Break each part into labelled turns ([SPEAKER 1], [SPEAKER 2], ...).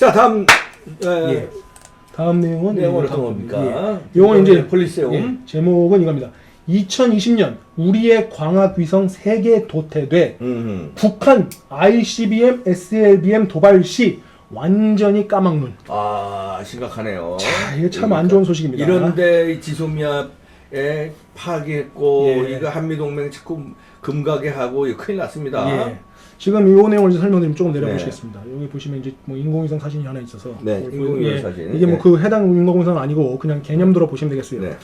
[SPEAKER 1] 자 다음 에,
[SPEAKER 2] 예. 다음 내용은
[SPEAKER 1] 내용은 어떤 겁니까?
[SPEAKER 2] 예. 요건 이제
[SPEAKER 1] 폴리세움.
[SPEAKER 2] 예, 제목은 이겁니다. 2020년 우리의 광학 위성 3개 도태돼
[SPEAKER 1] 음.
[SPEAKER 2] 북한 ICBM, SLBM 도발 시 완전히 까막눈.
[SPEAKER 1] 아 심각하네요.
[SPEAKER 2] 자, 이게 참 안 좋은 소식입니다.
[SPEAKER 1] 이런데 이 지소미아에 파괴했고
[SPEAKER 2] 예.
[SPEAKER 1] 이거 한미 동맹 자꾸 금가게 하고 큰일 났습니다.
[SPEAKER 2] 예. 지금 이 내용을 이제 설명드리면 조금 내려보시겠습니다. 여기 보시면 이제 뭐 인공위성 사진이 하나 있어서
[SPEAKER 1] 네,
[SPEAKER 2] 뭐,
[SPEAKER 1] 인공위성
[SPEAKER 2] 예,
[SPEAKER 1] 사진.
[SPEAKER 2] 이게 뭐
[SPEAKER 1] 예.
[SPEAKER 2] 그 해당 인공위성 아니고 그냥 개념들로 보시면 되겠어요.
[SPEAKER 1] 네.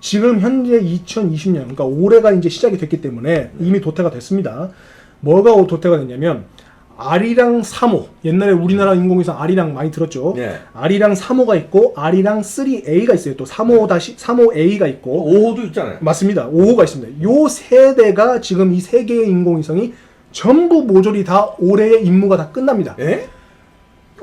[SPEAKER 2] 지금 현재 2020년, 그러니까 올해가 이제 시작이 됐기 때문에 이미 도태가 됐습니다. 뭐가 도태가 됐냐면 아리랑 3호, 옛날에 우리나라 인공위성 아리랑 많이 들었죠.
[SPEAKER 1] 네.
[SPEAKER 2] 아리랑 3호가 있고 아리랑 3A가 있어요. 또 3호 다시 3호A가 있고
[SPEAKER 1] 5호도 있잖아요.
[SPEAKER 2] 맞습니다. 5호가 있습니다. 요 세 대가 지금 이 세 개의 인공위성이 전부 모조리 다 올해의 임무가 다 끝납니다.
[SPEAKER 1] 예?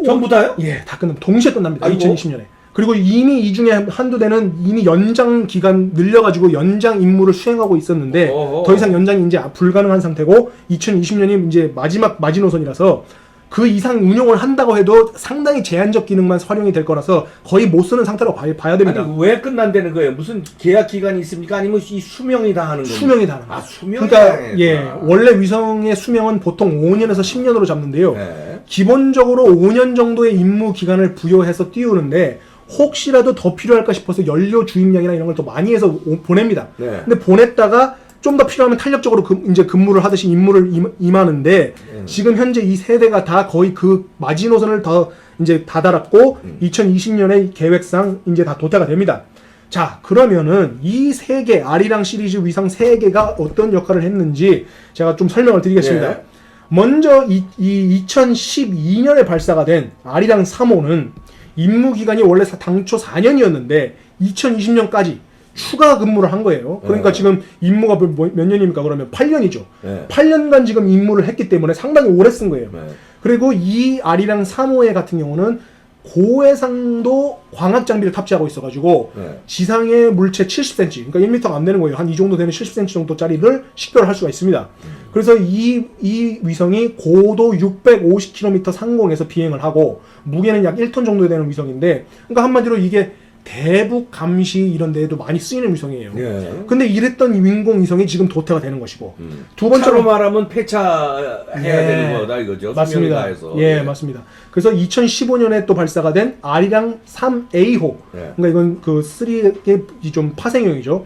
[SPEAKER 1] 전부 다요?
[SPEAKER 2] 예, 다 끝납니다. 동시에 끝납니다.
[SPEAKER 1] 아이고.
[SPEAKER 2] 2020년에. 그리고 이미 이 중에 한두 대는 이미 연장 기간 늘려가지고 연장 임무를 수행하고 있었는데
[SPEAKER 1] 어허.
[SPEAKER 2] 더 이상 연장이 이제 불가능한 상태고 2020년이 이제 마지막 마지노선이라서 그 이상 운용을 한다고 해도 상당히 제한적 기능만 활용이 될 거라서 거의 못 쓰는 상태로 봐야, 봐야 됩니다.
[SPEAKER 1] 아니 왜 끝난다는 거예요? 무슨 계약 기간이 있습니까? 아니면 이 수명이 다 하는 거예요?
[SPEAKER 2] 수명이 다는
[SPEAKER 1] 아. 수명이
[SPEAKER 2] 그러니까 예. 원래 위성의 수명은 보통 5년에서 10년으로 잡는데요.
[SPEAKER 1] 네.
[SPEAKER 2] 기본적으로 5년 정도의 임무 기간을 부여해서 띄우는데 혹시라도 더 필요할까 싶어서 연료 주입량이나 이런 걸 더 많이 해서 오- 보냅니다.
[SPEAKER 1] 네.
[SPEAKER 2] 근데 보냈다가 좀 더 필요하면 탄력적으로 금- 이제 근무를 하듯이 임무를 임, 임하는데
[SPEAKER 1] 음.
[SPEAKER 2] 지금 현재 이 세대가 다 거의 그 마지노선을 더 이제 다다랐고
[SPEAKER 1] 음.
[SPEAKER 2] 2020년의 계획상 이제 다 도태가 됩니다. 자 그러면은 이 세 개 아리랑 시리즈 위성 세 개가 어떤 역할을 했는지 제가 좀 설명을 드리겠습니다.
[SPEAKER 1] 예.
[SPEAKER 2] 먼저 이, 이 2012년에 발사가 된 아리랑 3호는 임무 기간이 원래 사- 당초 4년이었는데 2020년까지 추가 근무를 한 거예요. 그러니까
[SPEAKER 1] 네.
[SPEAKER 2] 지금 임무가 몇, 뭐- 몇 년입니까? 그러면 8년이죠.
[SPEAKER 1] 네.
[SPEAKER 2] 8년간 지금 임무를 했기 때문에 상당히 오래 쓴 거예요.
[SPEAKER 1] 네.
[SPEAKER 2] 그리고 이 아리랑 3호의 같은 경우는 고해상도 광학 장비를 탑재하고 있어가지고
[SPEAKER 1] 네.
[SPEAKER 2] 지상의 물체 70cm, 그러니까 1m가 안 되는 거예요. 한 이 정도 되는 70cm 정도짜리를 식별할 수가 있습니다. 그래서 이, 이 위성이 고도 650km 상공에서 비행을 하고 무게는 약 1톤 정도 되는 위성인데, 그러니까 한마디로 이게 대북 감시 이런 데에도 많이 쓰이는 위성이에요.
[SPEAKER 1] 예.
[SPEAKER 2] 근데 이랬던 이 인공 위성이 지금 도태가 되는 것이고,
[SPEAKER 1] 음.
[SPEAKER 2] 두 번째로
[SPEAKER 1] 차로 말하면 폐차해야
[SPEAKER 2] 예.
[SPEAKER 1] 되는 거다 이거죠.
[SPEAKER 2] 맞습니다.
[SPEAKER 1] 수명이 다해서.
[SPEAKER 2] 예, 맞습니다. 그래서 2015년에 또 발사가 된 아리랑 3A호.
[SPEAKER 1] 예.
[SPEAKER 2] 그러니까 이건 그 3의 좀 파생형이죠.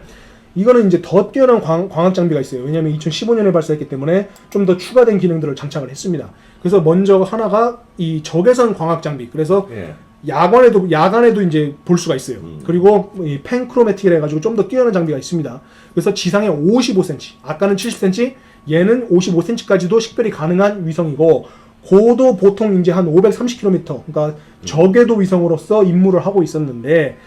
[SPEAKER 2] 이거는 이제 더 뛰어난 광, 광학 장비가 있어요. 왜냐하면 2015년에 발사했기 때문에 좀 더 추가된 기능들을 장착을 했습니다. 그래서 먼저 하나가 이 적외선 광학 장비. 그래서
[SPEAKER 1] 예.
[SPEAKER 2] 야간에도 야간에도 이제 볼 수가 있어요.
[SPEAKER 1] 음.
[SPEAKER 2] 그리고 이 펜크로매틱이라 해가지고 좀 더 뛰어난 장비가 있습니다. 그래서 지상에 55cm, 아까는 70cm, 얘는 55cm까지도 식별이 가능한 위성이고 고도 보통 이제 한 530km, 그러니까 저궤도 위성으로서 임무를 하고 있었는데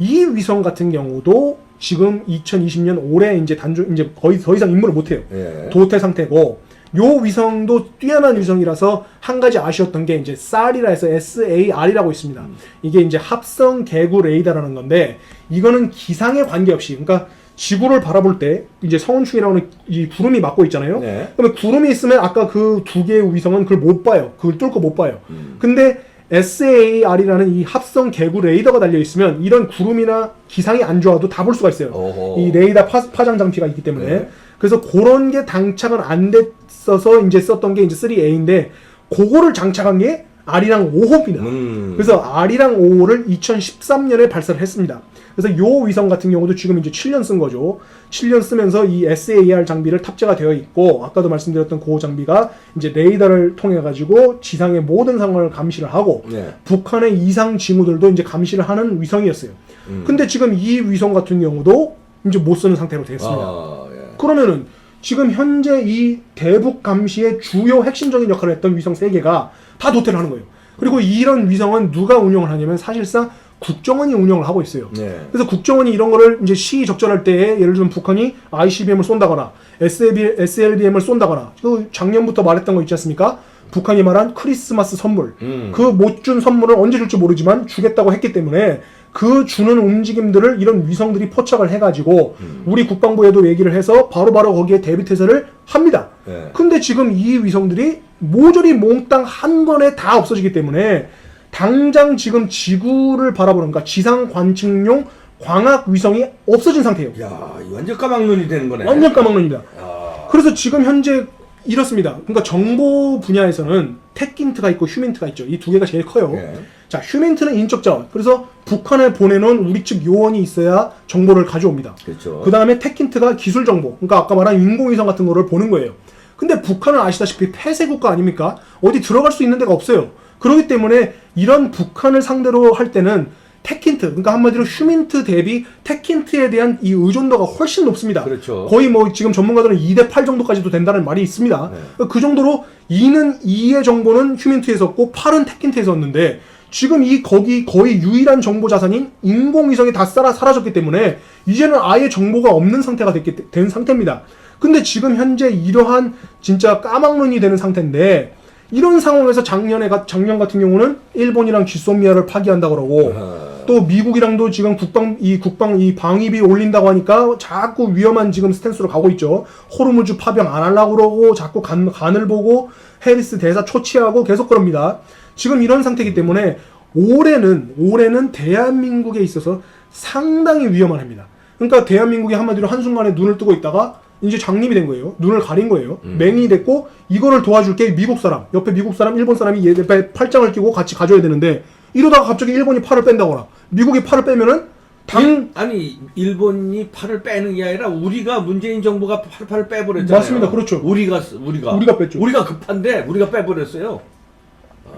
[SPEAKER 2] 이 위성 같은 경우도 지금 2020년 올해 이제 단조 이제 거의 더 이상 임무를 못 해요.
[SPEAKER 1] 예.
[SPEAKER 2] 도태 상태고 요 위성도 뛰어난 위성이라서 한 가지 아쉬웠던 게 이제 SAR이라 해서 SAR이라고 있습니다. 이게 이제 합성 개구 레이더라는 건데 이거는 기상에 관계없이 그러니까 지구를 바라볼 때 이제 성운충이라고 하는 이 구름이 막고 있잖아요.
[SPEAKER 1] 네.
[SPEAKER 2] 그러면 구름이 있으면 아까 그 두 개의 위성은 그걸 못 봐요. 그걸 뚫고 못 봐요.
[SPEAKER 1] 음.
[SPEAKER 2] 근데 SAR이라는 이 합성 개구 레이더가 달려 있으면 이런 구름이나 기상이 안 좋아도 다 볼 수가 있어요.
[SPEAKER 1] 어허.
[SPEAKER 2] 이 레이더 파, 파장 장치가 있기 때문에
[SPEAKER 1] 네.
[SPEAKER 2] 그래서 그런 게 장착은 안 됐어서 이제 썼던 게 이제 3A인데 그거를 장착한 게 R이랑 5호입니다.
[SPEAKER 1] 음.
[SPEAKER 2] 그래서 R이랑 5호를 2013년에 발사를 했습니다. 그래서 요 위성 같은 경우도 지금 이제 7년 쓴 거죠. 7년 쓰면서 이 SAR 장비를 탑재가 되어 있고 아까도 말씀드렸던 그 장비가 이제 레이더를 통해 가지고 지상의 모든 상황을 감시를 하고
[SPEAKER 1] 네.
[SPEAKER 2] 북한의 이상 징후들도 이제 감시를 하는 위성이었어요.
[SPEAKER 1] 음.
[SPEAKER 2] 근데 지금 이 위성 같은 경우도 이제 못 쓰는 상태로 되었습니다.
[SPEAKER 1] 아, 예.
[SPEAKER 2] 그러면은 지금 현재 이 대북 감시의 주요 핵심적인 역할을 했던 위성 세개가 다 도태를 하는 거예요. 그리고 이런 위성은 누가 운영을 하냐면 사실상 국정원이 운영을 하고 있어요.
[SPEAKER 1] 네.
[SPEAKER 2] 그래서 국정원이 이런 거를 이제 시적절할 때에 예를 들면 북한이 ICBM을 쏜다거나 SLB, SLBM을 쏜다거나 그 작년부터 말했던 거 있지 않습니까? 북한이 말한 크리스마스 선물
[SPEAKER 1] 음.
[SPEAKER 2] 그못 준 선물을 언제 줄지 모르지만 주겠다고 했기 때문에 그 주는 움직임들을 이런 위성들이 포착을 해가지고
[SPEAKER 1] 음.
[SPEAKER 2] 우리 국방부에도 얘기를 해서 바로바로 거기에 대비 태세를 합니다.
[SPEAKER 1] 네.
[SPEAKER 2] 근데 지금 이 위성들이 모조리 몽땅 한 번에 다 없어지기 때문에 당장 지금 지구를 바라보는 그러니까 지상 관측용 광학 위성이 없어진 상태예요.
[SPEAKER 1] 야, 이 완전 까막눈이 되는 거네.
[SPEAKER 2] 완전 까막눈입니다.
[SPEAKER 1] 아,
[SPEAKER 2] 그래서 지금 현재 이렇습니다. 그러니까 정보 분야에서는 테킨트가 있고 휴민트가 있죠. 이 두 개가 제일 커요.
[SPEAKER 1] 예.
[SPEAKER 2] 자, 휴민트는 인적 자원. 그래서 북한에 보내놓은 우리 측 요원이 있어야 정보를 가져옵니다.
[SPEAKER 1] 그렇죠.
[SPEAKER 2] 그 다음에 테킨트가 기술 정보. 그러니까 아까 말한 인공위성 같은 거를 보는 거예요. 근데 북한은 아시다시피 폐쇄 국가 아닙니까? 어디 들어갈 수 있는 데가 없어요. 그렇기 때문에 이런 북한을 상대로 할 때는 테킨트, 그러니까 한마디로 휴민트 대비 테킨트에 대한 이 의존도가 훨씬 높습니다.
[SPEAKER 1] 그렇죠.
[SPEAKER 2] 거의 뭐 지금 전문가들은 2대 8 정도까지도 된다는 말이 있습니다.
[SPEAKER 1] 네.
[SPEAKER 2] 그 정도로 2는 2의 정보는 휴민트에 있었고 8은 테킨트에 있었는데 지금 이 거기 거의 유일한 정보 자산인 인공위성이 다 살아 사라졌기 때문에 이제는 아예 정보가 없는 상태가 됐기, 때- 된 상태입니다. 근데 지금 현재 이러한 진짜 까막눈이 되는 상태인데 이런 상황에서 작년에 가- 작년 같은 경우는 일본이랑 지소미아를 파기한다 그러고
[SPEAKER 1] 아,
[SPEAKER 2] 또 미국이랑도 지금 국방 이 국방 이 방위비 올린다고 하니까 자꾸 위험한 지금 스탠스로 가고 있죠. 호르무즈 파병 안 하려고 그러고 자꾸 간, 간을 보고 해리스 대사 초치하고 계속 그럽니다. 지금 이런 상태이기 때문에 올해는 올해는 대한민국에 있어서 상당히 위험한 해입니다. 그러니까 대한민국이 한마디로 한순간에 눈을 뜨고 있다가 이제 장님이 된 거예요. 눈을 가린 거예요. 맹인이 됐고 이거를 도와줄 게 미국 사람, 옆에 미국 사람, 일본 사람이 얘 옆에 팔짱을 끼고 같이 가줘야 되는데 이러다가 갑자기 일본이 팔을 뺀다거나 미국이 팔을 빼면은 당
[SPEAKER 1] 일- 아니 일본이 팔을 빼는 게 아니라 우리가 문재인 정부가 팔, 팔을 빼버렸잖아요.
[SPEAKER 2] 맞습니다. 그렇죠.
[SPEAKER 1] 우리가 쓰- 우리가
[SPEAKER 2] 우리가 뺐죠.
[SPEAKER 1] 우리가 급한데 우리가 빼버렸어요.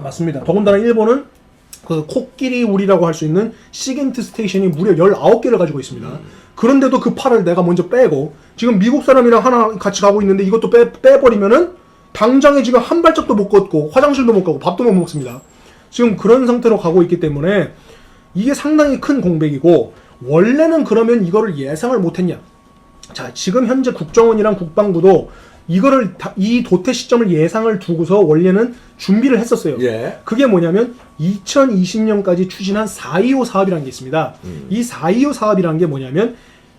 [SPEAKER 2] 맞습니다. 더군다나 일본은 그 코끼리 우리라고 할 수 있는 시겐트 스테이션이 무려 19개를 가지고 있습니다. 그런데도 그 팔을 내가 먼저 빼고 지금 미국 사람이랑 하나 같이 가고 있는데 이것도 빼, 빼버리면은 당장에 지금 한 발짝도 못 걷고 화장실도 못 가고 밥도 못 먹습니다. 지금 그런 상태로 가고 있기 때문에 이게 상당히 큰 공백이고 원래는 그러면 이거를 예상을 못했냐? 자, 지금 현재 국정원이랑 국방부도 이거를 다- 이 도태 시점을 예상을 두고서 원래는 준비를 했었어요.
[SPEAKER 1] 예.
[SPEAKER 2] 그게 뭐냐면 2020년까지 추진한 425 사업이라는 게 있습니다. 이425 사업이라는 게 뭐냐면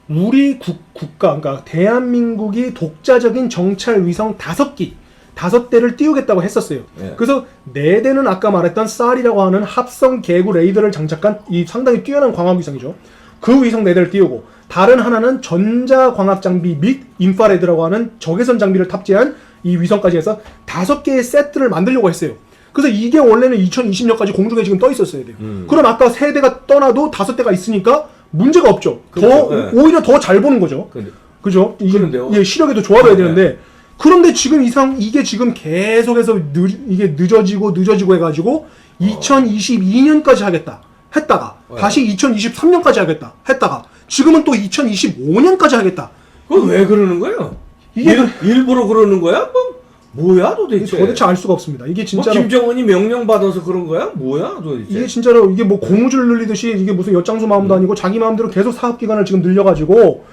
[SPEAKER 2] 우리 국, 국가, 그러니까 대한민국이 독자적인 정찰 위성 다섯 기, 다섯 대를 띄우겠다고 했었어요.
[SPEAKER 1] 네.
[SPEAKER 2] 그래서 네 대는 아까 말했던 쌀이라고 하는 합성 개구 레이더를 장착한 이 상당히 뛰어난 광학 위성이죠. 그 위성 네 대를 띄우고 다른 하나는 전자 광학 장비 및 인파레드라고 하는 적외선 장비를 탑재한 이 위성까지 해서 다섯 개의 세트를 만들려고 했어요. 그래서 이게 원래는 2020년까지 공중에 지금 떠 있었어야 돼요.
[SPEAKER 1] 음.
[SPEAKER 2] 그럼 아까 세 대가 떠나도 다섯 대가 있으니까 문제가 없죠. 더
[SPEAKER 1] 그렇죠. 네.
[SPEAKER 2] 오히려 더 잘 보는 거죠.
[SPEAKER 1] 근데
[SPEAKER 2] 그죠? 예, 시력이 더 좋아져야
[SPEAKER 1] 네.
[SPEAKER 2] 되는데 그런데 지금 이상 이게 지금 계속해서 늦, 이게 늦어지고 늦어지고 해가지고 2022년까지 하겠다 했다가
[SPEAKER 1] 네.
[SPEAKER 2] 다시 2023년까지 하겠다 했다가 지금은 또 2025년까지 하겠다.
[SPEAKER 1] 그건 왜 그러는 거예요?
[SPEAKER 2] 이게
[SPEAKER 1] 일, 일부러 그러는 거야? 뭐 뭐야 도대체?
[SPEAKER 2] 도대체 알 수가 없습니다. 이게
[SPEAKER 1] 뭐
[SPEAKER 2] 진짜로
[SPEAKER 1] 김정은이 명령 받아서 그런 거야? 뭐야 도대체?
[SPEAKER 2] 이게 진짜로 이게 뭐 고무줄 늘리듯이 이게 무슨 엿장수 마음도 아니고 자기 마음대로 계속 사업 기간을 지금 늘려가지고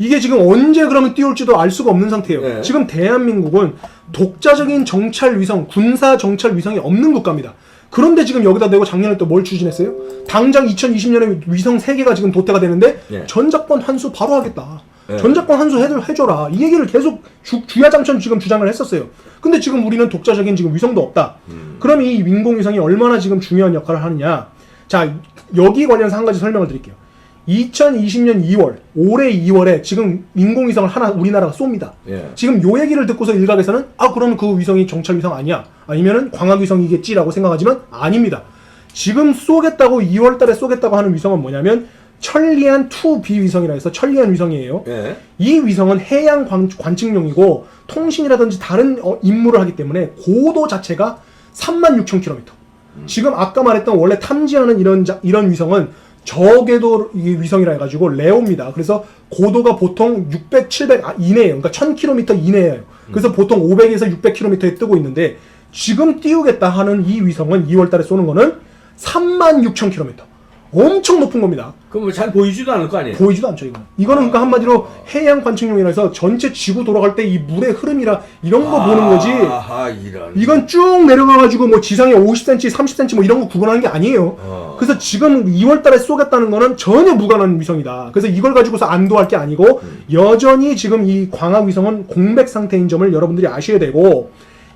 [SPEAKER 2] 이게 지금 언제 그러면 띄울지도 알 수가 없는 상태예요.
[SPEAKER 1] 네.
[SPEAKER 2] 지금 대한민국은 독자적인 정찰 위성, 군사 정찰 위성이 없는 국가입니다. 그런데 지금 여기다 대고 작년에 또 뭘 추진했어요? 당장 2020년에 위성 3개가 지금 도태가 되는데
[SPEAKER 1] 네.
[SPEAKER 2] 전작권 환수 바로 하겠다.
[SPEAKER 1] 네.
[SPEAKER 2] 전작권 환수 해, 해줘라. 이 얘기를 계속 주, 주야장천 지금 주장을 했었어요. 근데 지금 우리는 독자적인 지금 위성도 없다. 그럼 이 인공위성이 얼마나 지금 중요한 역할을 하느냐. 자, 여기 관련해서 한 가지 설명을 드릴게요. 2020년 2월, 올해 2월에 지금 인공위성을 하나 우리나라가 쏩니다.
[SPEAKER 1] 예.
[SPEAKER 2] 지금 요 얘기를 듣고서 일각에서는 아 그럼 그 위성이 정찰 위성 아니야 아니면은 광학 위성이겠지라고 생각하지만 아닙니다. 지금 쏘겠다고 2월 달에 쏘겠다고 하는 위성은 뭐냐면 천리안 2B 위성이라 해서 천리안 위성이에요.
[SPEAKER 1] 예.
[SPEAKER 2] 이 위성은 해양 관, 관측용이고 통신이라든지 다른 어, 임무를 하기 때문에 고도 자체가 36,000km. 지금 아까 말했던 원래 탐지하는 이런 자- 이런 위성은 저궤도 이 위성이라 해가지고 레오입니다. 그래서 고도가 보통 600, 700 아, 이내예요. 그러니까 1,000km 이내예요. 그래서 보통 500에서 600km에 뜨고 있는데 지금 띄우겠다 하는 이 위성은 2월달에 쏘는 거는 36,000km. 엄청 높은 겁니다.
[SPEAKER 1] 그럼 뭐잘 보이지도 않을 거 아니에요?
[SPEAKER 2] 보이지도 않죠 이거는 이거는 그러니까 한마디로 해양 관측용이라서 전체 지구 돌아갈 때 이 물의 흐름이라 이런 거 보는 거지
[SPEAKER 1] 아하 이런.
[SPEAKER 2] 이건 쭉 내려가가지고 뭐 지상에 50cm 30cm 뭐 이런 거 구분하는 게 아니에요
[SPEAKER 1] 어.
[SPEAKER 2] 그래서 지금 2월달에 쏘겠다는 거는 전혀 무관한 위성이다 그래서 이걸 가지고서 안도할 게 아니고 여전히 지금 이 광학 위성은 공백 상태인 점을 여러분들이 아셔야 되고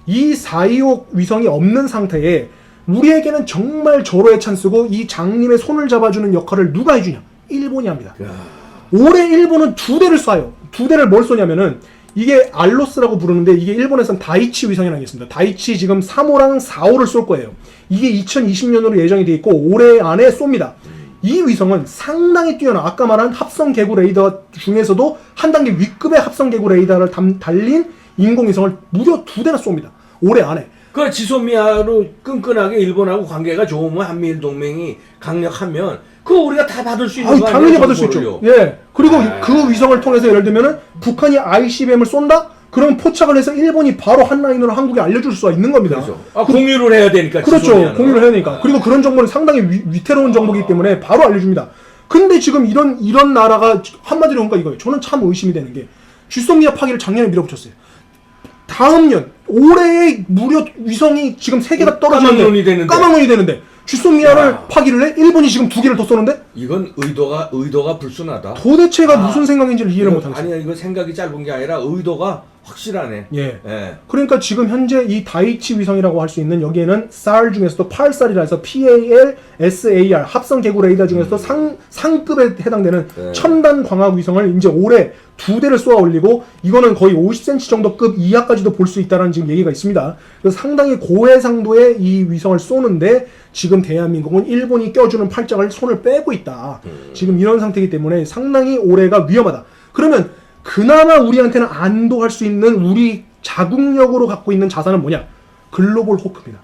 [SPEAKER 2] 이425 위성이 없는 상태에 우리에게는 정말 절호의 찬스고 이 장님의 손을 잡아주는 역할을 누가 해주냐? 일본이 합니다.
[SPEAKER 1] 야,
[SPEAKER 2] 올해 일본은 두 대를 쏴요. 두 대를 뭘 쏘냐면은 이게 알로스라고 부르는데 이게 일본에선 다이치 위성이라는 게 있습니다. 다이치 지금 3호랑 4호를 쏠 거예요. 이게 2020년으로 예정이 돼 있고 올해 안에 쏩니다. 이 위성은 상당히 뛰어나 아까 말한 합성 개구 레이더 중에서도 한 단계 위급의 합성 개구 레이더를 담- 달린 인공위성을 무려 두 대나 쏩니다. 올해 안에.
[SPEAKER 1] 그 지소미아로 끈끈하게 일본하고 관계가 좋으면 한미일 동맹이 강력하면 그거 우리가 다 받을 수 있는
[SPEAKER 2] 아유,
[SPEAKER 1] 거 아니에요?
[SPEAKER 2] 당연히 받을 수
[SPEAKER 1] 정보를요?
[SPEAKER 2] 있죠. 예. 그리고
[SPEAKER 1] 아.
[SPEAKER 2] 그 위성을 통해서 예를 들면은 북한이 ICBM을 쏜다? 그러면 포착을 해서 일본이 바로 한 라인으로 한국에 알려줄 수가 있는 겁니다.
[SPEAKER 1] 그렇죠. 아, 공유를 해야 되니까.
[SPEAKER 2] 그렇죠.
[SPEAKER 1] 지소미아는.
[SPEAKER 2] 공유를 해야 되니까.
[SPEAKER 1] 아.
[SPEAKER 2] 그리고 그런 정보는 상당히 위, 태로운 정보이기 때문에 바로 알려줍니다. 근데 지금 이런 이런 나라가 한마디로 그러니까 이거예요. 저는 참 의심이 되는 게 쥐소미아 파기를 작년에 밀어붙였어요. 다음 년 올해에 무려 위성이 지금 세 개가 떨어지는데
[SPEAKER 1] 까만 눈이 되는데.
[SPEAKER 2] 까만 눈이 되는데 쥐소미아를
[SPEAKER 1] 야.
[SPEAKER 2] 파기를 해 일본이 지금 두 개를 더 쏘는데
[SPEAKER 1] 이건 의도가 의도가 불순하다.
[SPEAKER 2] 도대체가
[SPEAKER 1] 아.
[SPEAKER 2] 무슨 생각인지를 이해를
[SPEAKER 1] 이거-
[SPEAKER 2] 못하겠어요.
[SPEAKER 1] 아니야 이거 생각이 짧은 게 아니라 의도가 확실하네.
[SPEAKER 2] 예.
[SPEAKER 1] 예.
[SPEAKER 2] 그러니까 지금 현재 이 다이치 위성이라고 할 수 있는 여기에는 SAR 중에서도 8살이라 해서 PAL, SAR 합성 개구 레이더 중에서도 상, 상급에 해당되는
[SPEAKER 1] 네.
[SPEAKER 2] 첨단 광학 위성을 이제 올해 두 대를 쏘아 올리고 이거는 거의 50cm 정도 급 이하까지도 볼 수 있다는 지금 얘기가 있습니다. 그래서 상당히 고해상도의 이 위성을 쏘는데 지금 대한민국은 일본이 껴주는 팔짱을 손을 빼고 있다. 지금 이런 상태이기 때문에 상당히 올해가 위험하다. 그러면 그나마 우리한테는 안도할 수 있는 우리 자국력으로 갖고 있는 자산은 뭐냐? 글로벌 호크입니다.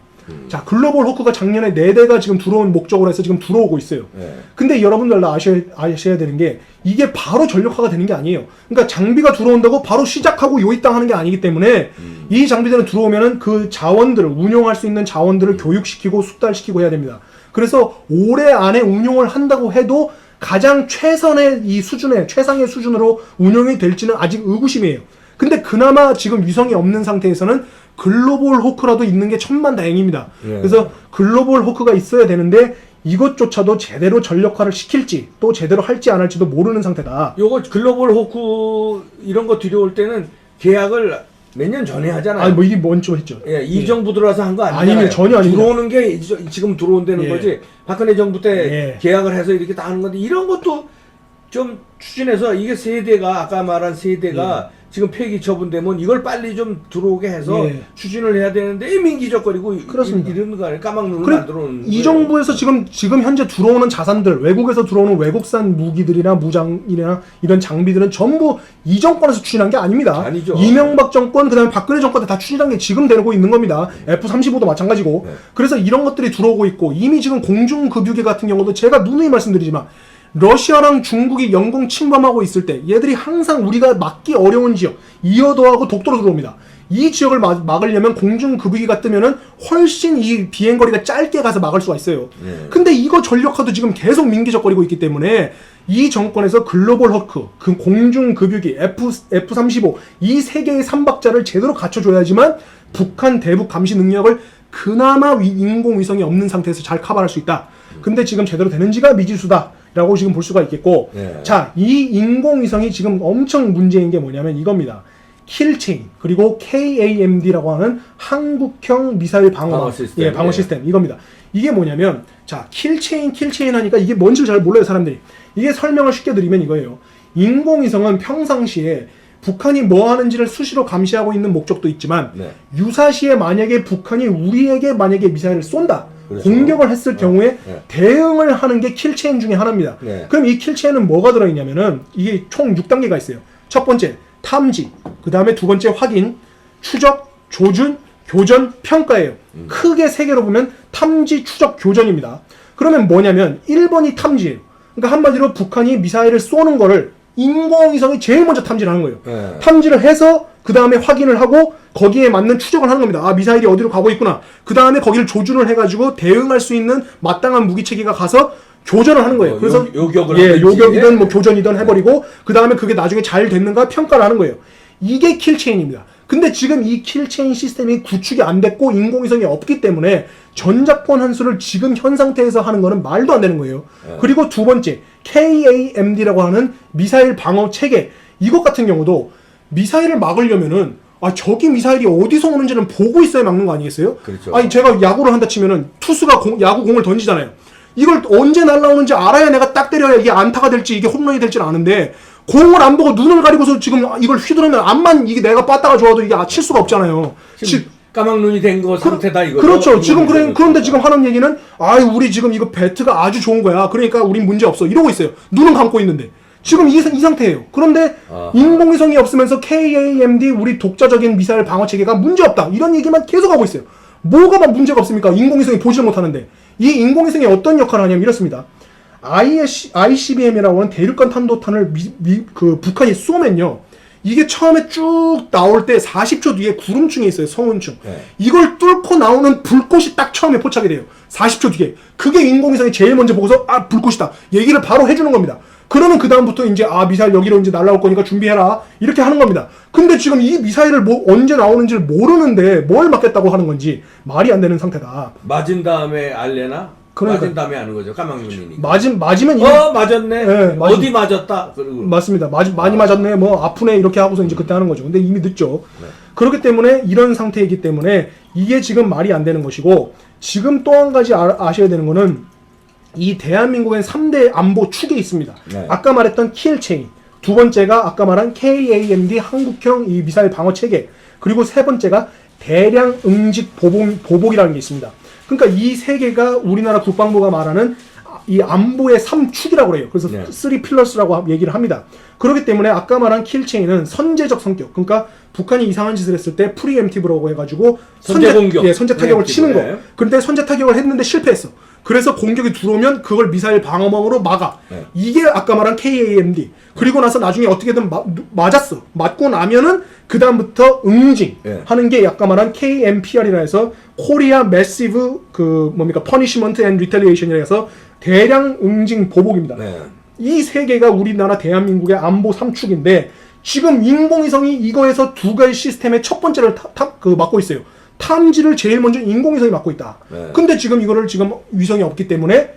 [SPEAKER 2] 자, 글로벌 호크가 작년에 4대가 지금 들어온 목적으로 해서 지금 들어오고 있어요.
[SPEAKER 1] 예.
[SPEAKER 2] 근데 여러분들 다 아셔야, 아셔야 되는 게 이게 바로 전력화가 되는 게 아니에요. 그러니까 장비가 들어온다고 바로 시작하고 요이땅 하는 게 아니기 때문에 이 장비들은 들어오면은 그 자원들을 운용할 수 있는 자원들을 교육시키고 숙달시키고 해야 됩니다. 그래서 올해 안에 운용을 한다고 해도 가장 최선의 이 수준의 최상의 수준으로 운용이 될지는 아직 의구심이에요. 근데 그나마 지금 위성이 없는 상태에서는 글로벌 호크라도 있는 게 천만다행입니다.
[SPEAKER 1] 예.
[SPEAKER 2] 그래서 글로벌 호크가 있어야 되는데 이것조차도 제대로 전력화를 시킬지 또 제대로 할지 안 할지도 모르는 상태다.
[SPEAKER 1] 요거 글로벌 호크 이런 거 들여올 때는 계약을 몇 년 전에 하잖아요.
[SPEAKER 2] 아니 뭐 이게 먼저 했죠.
[SPEAKER 1] 예, 이 정부 들어와서 한 거 아니잖아요.
[SPEAKER 2] 아닙니다. 전혀 아닙니다.
[SPEAKER 1] 들어오는 게 이- 지금 들어온다는
[SPEAKER 2] 예.
[SPEAKER 1] 거지. 박근혜 정부 때
[SPEAKER 2] 예.
[SPEAKER 1] 계약을 해서 이렇게 다 하는 건데 이런 것도 좀 추진해서 이게 세대가 아까 말한 세대가 지금 폐기 처분되면 이걸 빨리 좀 들어오게 해서
[SPEAKER 2] 예.
[SPEAKER 1] 추진을 해야 되는데 이 민기적거리고 이-
[SPEAKER 2] 그렇습니다.
[SPEAKER 1] 이, 이런 거 아니에요. 까막눈을
[SPEAKER 2] 그래,
[SPEAKER 1] 만들어놓는
[SPEAKER 2] 이
[SPEAKER 1] 거예요.
[SPEAKER 2] 정부에서 지금 지금 현재 들어오는 자산들 외국에서 들어오는 외국산 무기들이나 무장이나 이런 장비들은 전부 이 정권에서 추진한 게 아닙니다.
[SPEAKER 1] 아니죠.
[SPEAKER 2] 이명박 정권 그다음에 박근혜 정권 때 다 추진한 게 지금 되고 있는 겁니다. F-35도 마찬가지고.
[SPEAKER 1] 네.
[SPEAKER 2] 그래서 이런 것들이 들어오고 있고 이미 지금 공중급유계 같은 경우도 제가 누누이 말씀드리지만 러시아랑 중국이 영공 침범하고 있을 때 얘들이 항상 우리가 막기 어려운 지역 이어도하고 독도로 들어옵니다. 이 지역을 막, 막으려면 공중급유기가 뜨면은 훨씬 이 비행 거리가 짧게 가서 막을 수가 있어요.
[SPEAKER 1] 네.
[SPEAKER 2] 근데 이거 전력화도 지금 계속 민기적거리고 있기 때문에 이 정권에서 글로벌 허크, 그 공중 급유기, F, F-35 이 세 개의 삼박자를 제대로 갖춰줘야지만 북한 대북 감시 능력을 그나마 위- 인공위성이 없는 상태에서 잘 커버할 수 있다. 근데 지금 제대로 되는지가 미지수다 라고 지금 볼 수가 있겠고,
[SPEAKER 1] 네.
[SPEAKER 2] 자, 이 인공위성이 지금 엄청 문제인 게 뭐냐면 이겁니다. 킬체인 그리고 KAMD라고 하는 한국형 미사일 방어,
[SPEAKER 1] 방어 시스템.
[SPEAKER 2] 예, 방어
[SPEAKER 1] 예.
[SPEAKER 2] 시스템 이겁니다. 이게 뭐냐면 자 킬체인 킬체인 하니까 이게 뭔지 잘 몰라요 사람들이. 이게 설명을 쉽게 드리면 이거예요. 인공위성은 평상시에 북한이 뭐 하는지를 수시로 감시하고 있는 목적도 있지만
[SPEAKER 1] 네.
[SPEAKER 2] 유사시에 만약에 북한이 우리에게 만약에 미사일을 쏜다
[SPEAKER 1] 그렇죠.
[SPEAKER 2] 공격을 했을 경우에
[SPEAKER 1] 네.
[SPEAKER 2] 대응을 하는 게 킬체인 중에 하나입니다.
[SPEAKER 1] 네.
[SPEAKER 2] 그럼 이 킬체인은 뭐가 들어있냐면은 이게 총 6단계가 있어요. 첫 번째 탐지, 그 다음에 두 번째 확인, 추적, 조준, 교전, 평가예요.
[SPEAKER 1] 음.
[SPEAKER 2] 크게 세 개로 보면 탐지, 추적, 교전입니다. 그러면 뭐냐면 1번이 탐지예요. 그러니까 한마디로 북한이 미사일을 쏘는 거를 인공위성이 제일 먼저 탐지를 하는 거예요.
[SPEAKER 1] 네.
[SPEAKER 2] 탐지를 해서 그 다음에 확인을 하고 거기에 맞는 추적을 하는 겁니다. 아 미사일이 어디로 가고 있구나. 그 다음에 거기를 조준을 해가지고 대응할 수 있는 마땅한 무기 체계가 가서 교전을 하는 거예요.
[SPEAKER 1] 어,
[SPEAKER 2] 그래서
[SPEAKER 1] 요- 요격을
[SPEAKER 2] 예. 요격이든 뭐 교전이든 해버리고 그 다음에 그게 나중에 잘 됐는가 평가를 하는 거예요. 이게 킬체인입니다. 근데 지금 이 킬체인 시스템이 구축이 안 됐고 인공위성이 없기 때문에 전작권 한수를 지금 현 상태에서 하는 거는 말도 안 되는 거예요. 그리고 두 번째 KAMD라고 하는 미사일 방어 체계 이것 같은 경우도 미사일을 막으려면은 아 저기 미사일이 어디서 오는지는 보고 있어야 막는 거 아니겠어요?
[SPEAKER 1] 그렇죠.
[SPEAKER 2] 아니 제가 야구를 한다 치면은 투수가 공- 야구 공을 던지잖아요. 이걸 언제 날라오는지 알아야 내가 딱 때려야 이게 안타가 될지 이게 홈런이 될지는 아는데 공을 안 보고 눈을 가리고서 지금 이걸 휘두르면 암만 이게 내가 빠따가 좋아도 이게 아, 칠 수가 없잖아요.
[SPEAKER 1] 지금 까막눈이 된 거 상태다 이거.
[SPEAKER 2] 그렇죠. 지금 그래, 그런데 지금 하는 얘기는 아유 우리 지금 이거 배트가 아주 좋은 거야. 그러니까 우린 문제 없어. 이러고 있어요. 눈은 감고 있는데 지금 이, 이 상태예요. 그런데
[SPEAKER 1] 아하.
[SPEAKER 2] 인공위성이 없으면서 KAMD 우리 독자적인 미사일 방어 체계가 문제 없다. 이런 얘기만 계속 하고 있어요. 뭐가 막 문제가 없습니까? 인공위성이 보지를 못하는데 이 인공위성이 어떤 역할을 하냐면 이렇습니다. IS, ICBM이라고 하는 대륙간 탄도탄을 미, 미- 그 북한이 쏘면요. 이게 처음에 쭉 나올 때 40초 뒤에 구름층이 있어요. 성운층.
[SPEAKER 1] 네.
[SPEAKER 2] 이걸 뚫고 나오는 불꽃이 딱 처음에 포착이 돼요. 40초 뒤에. 그게 인공위성이 제일 먼저 보고서 아 불꽃이다. 얘기를 바로 해주는 겁니다. 그러면 그 다음부터 이제 아 미사일 여기로 이제 날라올 거니까 준비해라 이렇게 하는 겁니다. 근데 지금 이 미사일을 뭐 언제 나오는지를 모르는데 뭘 맞겠다고 하는 건지 말이 안 되는 상태다.
[SPEAKER 1] 맞은 다음에 알래나?
[SPEAKER 2] 그러니까.
[SPEAKER 1] 맞은 다음에 아는 거죠. 까막눈이니까.
[SPEAKER 2] 맞으면 맞으면 이
[SPEAKER 1] 어 맞았네.
[SPEAKER 2] 네, 맞-
[SPEAKER 1] 어디 맞았다. 그리고
[SPEAKER 2] 맞습니다. 맞, 많이 맞았네, 뭐 아프네 이렇게 하고서 이제 그때 하는 거죠. 근데 이미 늦죠. 그렇기 때문에 이런 상태이기 때문에 이게 지금 말이 안 되는 것이고 지금 또 한 가지 아, 아셔야 되는 거는 이 대한민국엔 3대 안보 축이 있습니다.
[SPEAKER 1] 네.
[SPEAKER 2] 아까 말했던 킬체인, 두 번째가 아까 말한 KAMD 한국형 이 미사일 방어 체계, 그리고 세 번째가 대량 응직 보복, 보복이라는 게 있습니다. 그러니까 이 세 개가 우리나라 국방부가 말하는 이 안보의 3축이라고 그래요. 그래서
[SPEAKER 1] 네.
[SPEAKER 2] 쓰리 필러스라고 하- 얘기를 합니다. 그렇기 때문에 아까 말한 킬체인은 선제적 성격, 그러니까 북한이 이상한 짓을 했을 때 프리엠티브라고 해가지고
[SPEAKER 1] 선제 공격.
[SPEAKER 2] 예, 선제 타격을
[SPEAKER 1] 프리엠티브,
[SPEAKER 2] 치는 거.
[SPEAKER 1] 네.
[SPEAKER 2] 근데 선제 타격을 했는데 실패했어. 그래서 공격이 들어오면 그걸 미사일 방어망으로 막아.
[SPEAKER 1] 네.
[SPEAKER 2] 이게 아까 말한 KAMD. 그리고 나서 나중에 어떻게든 마- 맞았어. 맞고 나면은 그 다음부터 응징
[SPEAKER 1] 네.
[SPEAKER 2] 하는 게 아까 말한 KMPR이라 해서 코리아 매시브 그 뭡니까 퍼니시먼트 앤 리텔리에이션이라 해서 대량 응징 보복입니다.
[SPEAKER 1] 네.
[SPEAKER 2] 이 세 개가 우리나라 대한민국의 안보 3축인데 지금 인공위성이 이거에서 두 가지 시스템의 첫 번째를 타, 타- 그 맡고 있어요. 탐지를 제일 먼저 인공위성이 맡고 있다.
[SPEAKER 1] 네.
[SPEAKER 2] 근데 지금 이거를 지금 위성이 없기 때문에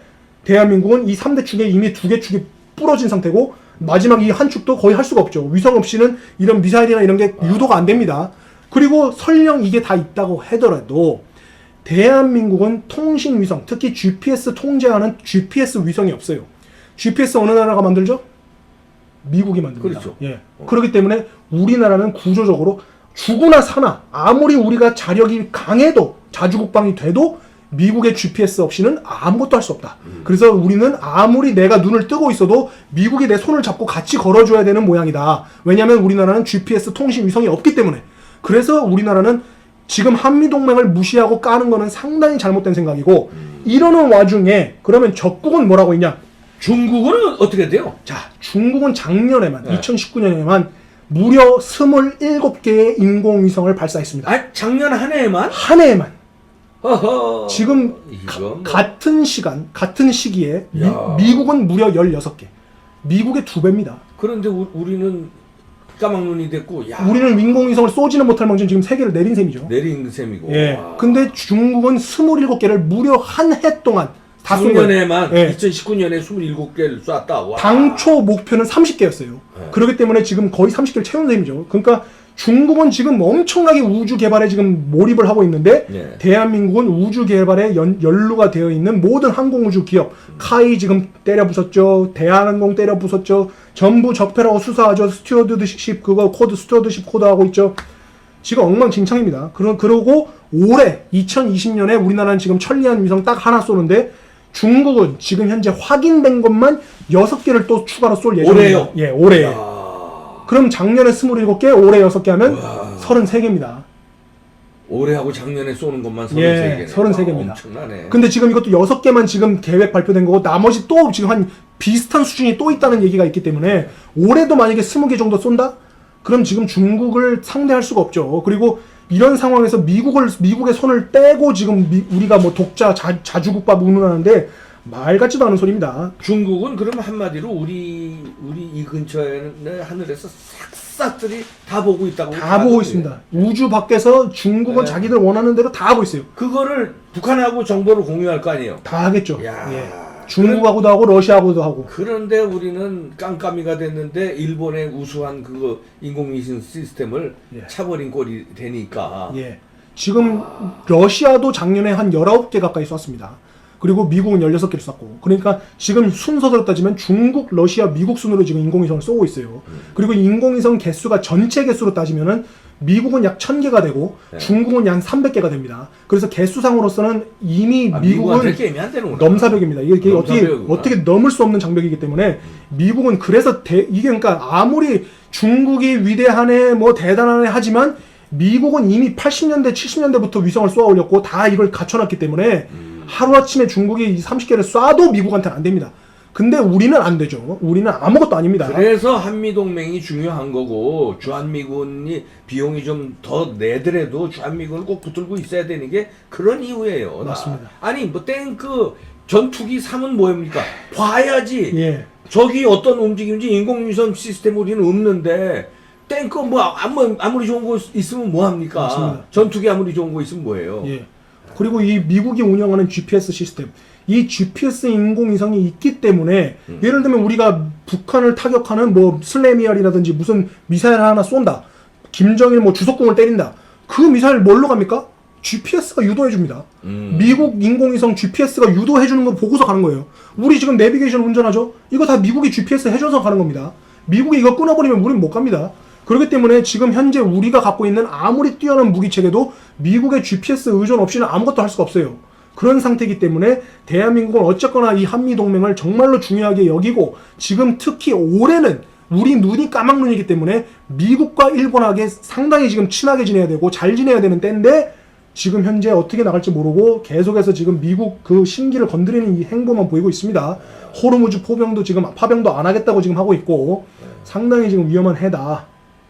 [SPEAKER 2] 대한민국은 이 3대 축에 이미 두 개 축이 부러진 상태고 마지막 이 한 축도 거의 할 수가 없죠. 위성 없이는 이런 미사일이나 이런 게 유도가 안 됩니다. 그리고 설령 이게 다 있다고 하더라도 대한민국은 통신 위성, 특히 GPS 통제하는 GPS 위성이 없어요. GPS 어느 나라가 만들죠? 미국이 만듭니다.
[SPEAKER 1] 그렇죠.
[SPEAKER 2] 예. 그렇기 때문에 우리나라는 구조적으로 죽으나 사나 아무리 우리가 자력이 강해도 자주국방이 돼도 미국의 GPS 없이는 아무것도 할 수 없다. 그래서 우리는 아무리 내가 눈을 뜨고 있어도 미국이 내 손을 잡고 같이 걸어줘야 되는 모양이다. 왜냐하면 우리나라는 GPS 통신 위성이 없기 때문에. 그래서 우리나라는 지금 한미동맹을 무시하고 까는 거는 상당히 잘못된 생각이고 이러는 와중에 그러면 적국은 뭐라고 있냐?
[SPEAKER 1] 중국은 어떻게 돼요?
[SPEAKER 2] 자, 중국은 작년에만
[SPEAKER 1] 네.
[SPEAKER 2] 2019년에만 무려 27개의 인공위성을 발사했습니다.
[SPEAKER 1] 아 작년 한 해에만?
[SPEAKER 2] 한 해에만.
[SPEAKER 1] 허허.
[SPEAKER 2] 지금 가-
[SPEAKER 1] 뭐.
[SPEAKER 2] 같은 시간, 같은 시기에
[SPEAKER 1] 야.
[SPEAKER 2] 미, 국은 무려 16개. 미국의 두 배입니다.
[SPEAKER 1] 그런데 우, 우리는 까막눈이 됐고 야
[SPEAKER 2] 우리는 인공위성을 쏘지는 못할 망정 지금 세 개를 내린 셈이죠.
[SPEAKER 1] 내린 셈이고.
[SPEAKER 2] 예.
[SPEAKER 1] 와.
[SPEAKER 2] 근데 중국은 27개를 무려 한 해 동안 다 쏜 거예요.
[SPEAKER 1] 작년에만
[SPEAKER 2] 예.
[SPEAKER 1] 2019년에 27개를 쐈다. 와.
[SPEAKER 2] 당초 목표는 30개였어요.
[SPEAKER 1] 네.
[SPEAKER 2] 그렇기 때문에 지금 거의 30개를 채운 셈이죠. 그러니까 중국은 지금 엄청나게 우주 개발에 지금 몰입을 하고 있는데
[SPEAKER 1] 네.
[SPEAKER 2] 대한민국은 우주 개발에 연, 연루가 되어 있는 모든 항공우주 기업 카이 지금 때려 부쉈죠. 대한항공 때려 부쉈죠. 전부 적폐라고 수사하죠. 스튜어드십 그거 코드 스튜어드십 코드 하고 있죠. 지금 엉망진창입니다. 그러, 그러고 올해 2020년에 우리나라는 지금 천리안 위성 딱 하나 쏘는데 중국은 지금 현재 확인된 것만 6개를 또 추가로 쏠 예정입니다.
[SPEAKER 1] 올해요?
[SPEAKER 2] 예, 올해.
[SPEAKER 1] 야.
[SPEAKER 2] 그럼 작년에 27개, 올해 6개 하면 33개입니다.
[SPEAKER 1] 올해하고 작년에 쏘는 것만 33개네.
[SPEAKER 2] 예, 33개 입니다.
[SPEAKER 1] 엄청나네.
[SPEAKER 2] 근데 지금 이것도 6개만 지금 계획 발표된 거고 나머지 또 지금 한 비슷한 수준이 또 있다는 얘기가 있기 때문에 올해도 만약에 20개 정도 쏜다? 그럼 지금 중국을 상대할 수가 없죠. 그리고 이런 상황에서 미국을 미국의 손을 떼고 지금 미- 우리가 뭐 독자 자, 자주국밥 운운하는데 말 같지도 않은 소리입니다.
[SPEAKER 1] 중국은 그럼 한마디로 우리 우리 이 근처에 하늘에서 싹싹들이 다 보고 있다고.
[SPEAKER 2] 다 보고 있습니다. 우주 밖에서 중국은
[SPEAKER 1] 네.
[SPEAKER 2] 자기들 원하는 대로 다 하고 있어요.
[SPEAKER 1] 그거를 북한하고 정보를 공유할 거 아니에요.
[SPEAKER 2] 다 하겠죠.
[SPEAKER 1] 야.
[SPEAKER 2] 예. 중국하고도 하고 러시아하고도 하고.
[SPEAKER 1] 그런데 우리는 깜깜이가 됐는데 일본의 우수한 그거 인공위성 시스템을
[SPEAKER 2] 예.
[SPEAKER 1] 차버린 꼴이 되니까
[SPEAKER 2] 예. 지금 러시아도 작년에 한 19개 가까이 쐈습니다. 그리고 미국은 16개를 쐈고. 그러니까 지금 순서대로 따지면 중국, 러시아, 미국 순으로 지금 인공위성을 쏘고 있어요. 그리고 인공위성 개수가 전체 개수로 따지면은 미국은 약 1000개가 되고
[SPEAKER 1] 네.
[SPEAKER 2] 중국은 약 300개가 됩니다. 그래서 개수상으로서는 이미
[SPEAKER 1] 아,
[SPEAKER 2] 미국은. 넘사벽입니다. 이게, 이게 어떻게
[SPEAKER 1] 넘사벽이구나.
[SPEAKER 2] 어떻게 넘을 수 없는 장벽이기 때문에 미국은 그래서 대, 이게 그러니까 아무리 중국이 위대하네 뭐 대단하네 하지만 미국은 이미 80년대 70년대부터 위성을 쏘아 올렸고 다 이걸 갖춰놨기 때문에
[SPEAKER 1] 음.
[SPEAKER 2] 하루 아침에 중국이 30개를 쏴도 미국한테는 안 됩니다. 근데 우리는 안 되죠. 우리는 아무것도 아닙니다.
[SPEAKER 1] 그래서 한미 동맹이 중요한 거고 주한미군이 비용이 좀 더 내더라도 주한미군을 꼭 붙들고 있어야 되는 게 그런 이유예요. 나.
[SPEAKER 2] 맞습니다.
[SPEAKER 1] 아니 뭐 탱크 전투기 삼은 뭐입니까? 봐야지.
[SPEAKER 2] 예.
[SPEAKER 1] 저기 어떤 움직임인지 인공위성 시스템 우리는 없는데 탱크 뭐 아무 아무리 좋은 거 있으면 뭐 합니까?
[SPEAKER 2] 맞습니다.
[SPEAKER 1] 전투기 아무리 좋은 거 있으면 뭐예요?
[SPEAKER 2] 예. 그리고 이 미국이 운영하는 GPS 시스템, 이 GPS 인공위성이 있기 때문에
[SPEAKER 1] 음.
[SPEAKER 2] 예를 들면 우리가 북한을 타격하는 뭐 슬래미알이라든지 무슨 미사일 하나 쏜다, 김정일 뭐 주석궁을 때린다, 그 미사일 뭘로 갑니까? GPS가 유도해 줍니다.
[SPEAKER 1] 음.
[SPEAKER 2] 미국 인공위성 GPS가 유도해 주는 거 보고서 가는 거예요. 우리 지금 내비게이션 운전하죠? 이거 다 미국이 GPS 해줘서 가는 겁니다. 미국이 이거 끊어버리면 우리는 못 갑니다. 그렇기 때문에 지금 현재 우리가 갖고 있는 아무리 뛰어난 무기 체계도 미국의 GPS 의존 없이는 아무것도 할 수가 없어요. 그런 상태이기 때문에 대한민국은 어쨌거나 이 한미 동맹을 정말로 중요하게 여기고 지금 특히 올해는 우리 눈이 까막눈이기 때문에 미국과 일본하게 상당히 지금 친하게 지내야 되고 잘 지내야 되는 때인데 지금 현재 어떻게 나갈지 모르고 계속해서 지금 미국 그 신기를 건드리는 이 행보만 보이고 있습니다. 호르무즈 포병도 지금 파병도 안 하겠다고 지금 하고 있고 상당히 지금 위험한 해다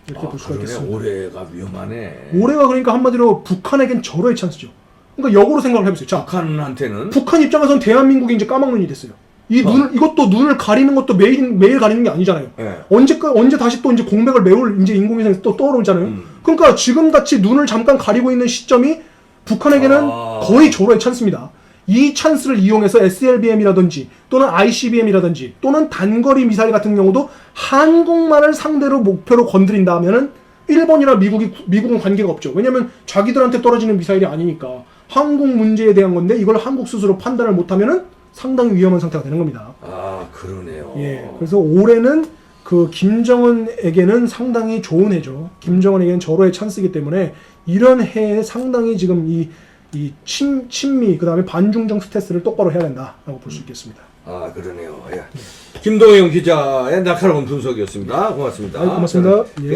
[SPEAKER 2] 이렇게
[SPEAKER 1] 아,
[SPEAKER 2] 볼 수가
[SPEAKER 1] 그러네.
[SPEAKER 2] 있겠습니다.
[SPEAKER 1] 올해가 위험하네.
[SPEAKER 2] 올해가 그러니까 한마디로 북한에겐 절호의 찬스죠. 그러니까 역으로 생각을 해보세요. 자,
[SPEAKER 1] 북한한테는
[SPEAKER 2] 북한 입장에서는 대한민국이 이제 까막눈이 됐어요. 이
[SPEAKER 1] 어.
[SPEAKER 2] 눈을 이것도 눈을 가리는 것도 매일 매일 가리는 게 아니잖아요.
[SPEAKER 1] 예.
[SPEAKER 2] 언제 언제 다시 또 이제 공백을 메울 이제 인공위성이 또 떠오르잖아요.
[SPEAKER 1] 음.
[SPEAKER 2] 그러니까 지금 같이 눈을 잠깐 가리고 있는 시점이 북한에게는
[SPEAKER 1] 아.
[SPEAKER 2] 거의 절호의 찬스입니다. 이 찬스를 이용해서 SLBM이라든지 또는 ICBM이라든지 또는 단거리 미사일 같은 경우도 한국만을 상대로 목표로 건드린다면은 일본이나 미국이 미국은 관계가 없죠. 왜냐면 자기들한테 떨어지는 미사일이 아니니까 한국 문제에 대한 건데 이걸 한국 스스로 판단을 못하면은 상당히 위험한 상태가 되는 겁니다.
[SPEAKER 1] 아 그러네요.
[SPEAKER 2] 예. 그래서 올해는 그 김정은에게는 상당히 좋은 해죠. 김정은에게는 절호의 찬스이기 때문에 이런 해에 상당히 지금 이, 이 친, 친미, 그 다음에 반중정 스트레스를 똑바로 해야 된다라고 볼 수 있겠습니다.
[SPEAKER 1] 아 그러네요. 예. 김동영 기자의 날카로운 분석이었습니다. 고맙습니다.
[SPEAKER 2] 아유, 고맙습니다. 예.